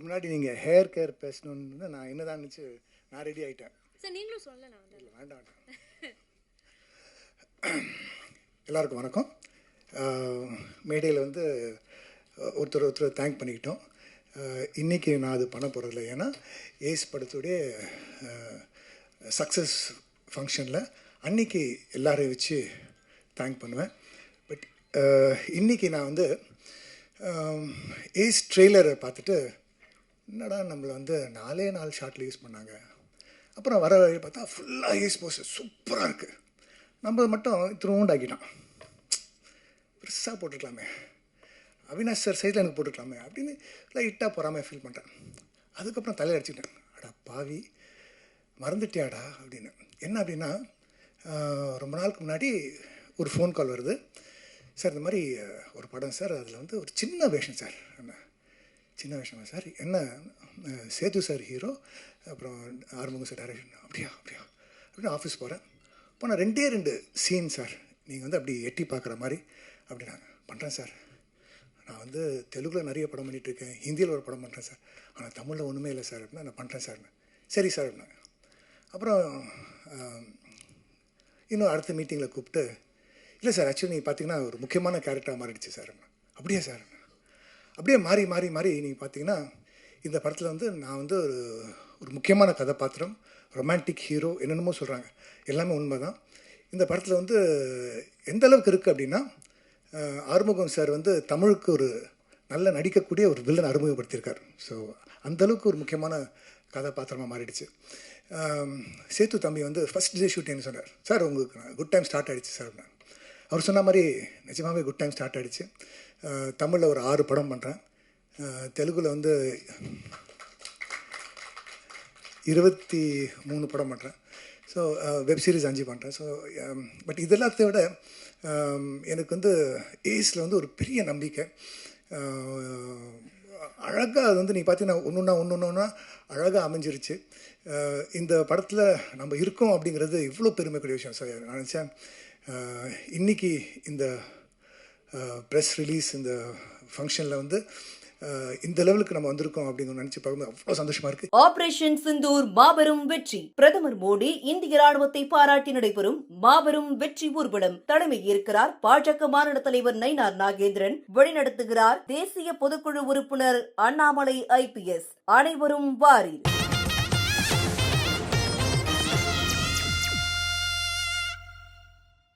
அதுக்கு முன்னாடி நீங்கள் ஹேர் கேர் பேசணுன்னு நான் என்னதான் நினச்சி நான் ரெடி ஆகிட்டேன் சார் நீங்களும் சொல்லலாம் இல்லை வேண்டாம் எல்லாருக்கும் வணக்கம். மேடையில் வந்து ஒருத்தர் ஒருத்தர் தேங்க் பண்ணிக்கிட்டோம். அஹ், இன்னைக்கு நான் அது பண்ண போகிறதில்ல ஏன்னா ஏஸ் படத்துடைய சக்ஸஸ் ஃபங்க்ஷனில் அன்னைக்கு எல்லாரையும் வச்சு தேங்க் பண்ணுவேன். பட் இன்னைக்கு நான் வந்து ஏஸ் ட்ரெய்லரை பார்த்துட்டு என்னடா நம்மளை வந்து நாலே நாலு ஷாட்டில் யூஸ் பண்ணாங்க. அப்புறம் வர வழி பார்த்தா ஃபுல்லாக யூஸ் போஸ்டர் சூப்பராக இருக்குது நம்ம மட்டும் இத்தினோண்டு ஆக்கிட்டான் பெருசாக போட்டுருக்கலாமே. அவினாஷ் சார் சைடில் எனக்கு போட்டுருக்கலாமே அப்படின்னு லைட்டாக பொறாமல் ஃபீல் பண்ணுறேன் அதுக்கப்புறம் தலையில் அடிச்சுக்கிட்டேன். அடா பாவி மறந்துட்டியாடா அப்படின்னு. என்ன அப்படின்னா ரொம்ப நாளுக்கு முன்னாடி ஒரு ஃபோன் கால் வருது. சார் இந்த மாதிரி ஒரு படம் சார் அதில் வந்து ஒரு சின்ன வேஷம் சார் என்ன சின்ன விஷயமா சார் என்ன சேது சார் ஹீரோ அப்புறம் ஆறுமுக சார் டைரக்ஷன் அப்படியா அப்படியா? அப்படின்னு ஆஃபீஸ் போகிறேன் போனால் ரெண்டே ரெண்டு சீன் சார். நீங்கள் வந்து அப்படி எட்டி பார்க்குற மாதிரி அப்படி நான் பண்ணுறேன் சார். நான் வந்து தெலுங்கில் நிறைய படம் பண்ணிகிட்ருக்கேன் இருக்கேன் ஹிந்தியில் ஒரு படம் பண்ணுறேன் சார். ஆனால் தமிழில் ஒன்றுமே இல்லை சார் அப்படின்னா நான் பண்ணுறேன் சார் சரி சார் அப்படின்னாங்க. அப்புறம் இன்னும் அடுத்த மீட்டிங்கில் கூப்பிட்டு இல்லை சார் ஆக்சுவலி நீங்கள் பார்த்தீங்கன்னா ஒரு முக்கியமான கேரக்டராக மாறிடுச்சு சார். அப்படியா சார்? அப்படியே மாறி மாறி மாறி நீங்கள் பார்த்தீங்கன்னா இந்த படத்தில் வந்து நான் வந்து ஒரு ஒரு முக்கியமான கதாபாத்திரம் ரொமான்டிக் ஹீரோ என்னென்னமோ சொல்கிறாங்க எல்லாமே உண்மை தான் இந்த படத்தில் வந்து எந்த அளவுக்கு இருக்குது அப்படின்னா ஆறுமுகம் சார் வந்து தமிழுக்கு ஒரு நல்ல நடிக்கக்கூடிய ஒரு வில்லன் அறிமுகப்படுத்தியிருக்கார். ஸோ அந்தளவுக்கு ஒரு முக்கியமான கதாபாத்திரமாக மாறிடுச்சு. சேத்து தம்பி வந்து ஃபஸ்ட் டே ஷூட்டிங்னு சொன்னார். சார் உங்களுக்கு குட் டைம் ஸ்டார்ட் ஆகிடுச்சு சார் நான் அவர் சொன்ன மாதிரி நிஜமாகவே குட் டைம் ஸ்டார்ட் ஆகிடுச்சு தமிழில் ஒரு ஆறு படம் பண்ணுறேன் தெலுங்கில் வந்து இருபத்தி மூணு படம் பண்ணுறேன் ஸோ வெப் சீரிஸ் அஞ்சு பண்ணுறேன் ஸோ பட் இதெல்லாத்தை விட எனக்கு வந்து ஏஸில் வந்து ஒரு பெரிய நம்பிக்கை. அழகாக அது வந்து நீ பார்த்தீங்கன்னா ஒன்று ஒன்றா ஒன்று ஒன்றா அழகாக அமைஞ்சிருச்சு இந்த படத்தில் நம்ம இருக்கோம் அப்படிங்கிறது இவ்வளோ பெருமைக்குரிய விஷயம். சார் நான் நினச்சேன் இன்றைக்கி இன்னைக்கு இந்த ப்ரெஸ் ரிலீஸ் இந்த ஃபங்க்ஷனில் வந்து இந்த லெவலுக்கு நம்ம வந்திருக்கோம் அப்படிங்கிற நினச்சி பார்க்கும்போது அவ்வளோ சந்தோஷமா இருக்கு. ஆபரேஷன் சிந்தூர் மாபெரும் வெற்றி. பிரதமர் மோடி இந்திய ராணுவத்தை பாராட்டி நடைபெறும் மாபெரும் வெற்றி ஊர்வலம். தலைமை ஏற்கிறார் பாஜக மாநில தலைவர் நயினார் நாகேந்திரன். வழிநடத்துகிறார் தேசிய பொதுக்குழு உறுப்பினர் அண்ணாமலை ஐபிஎஸ் அனைவரும் வாரீர்.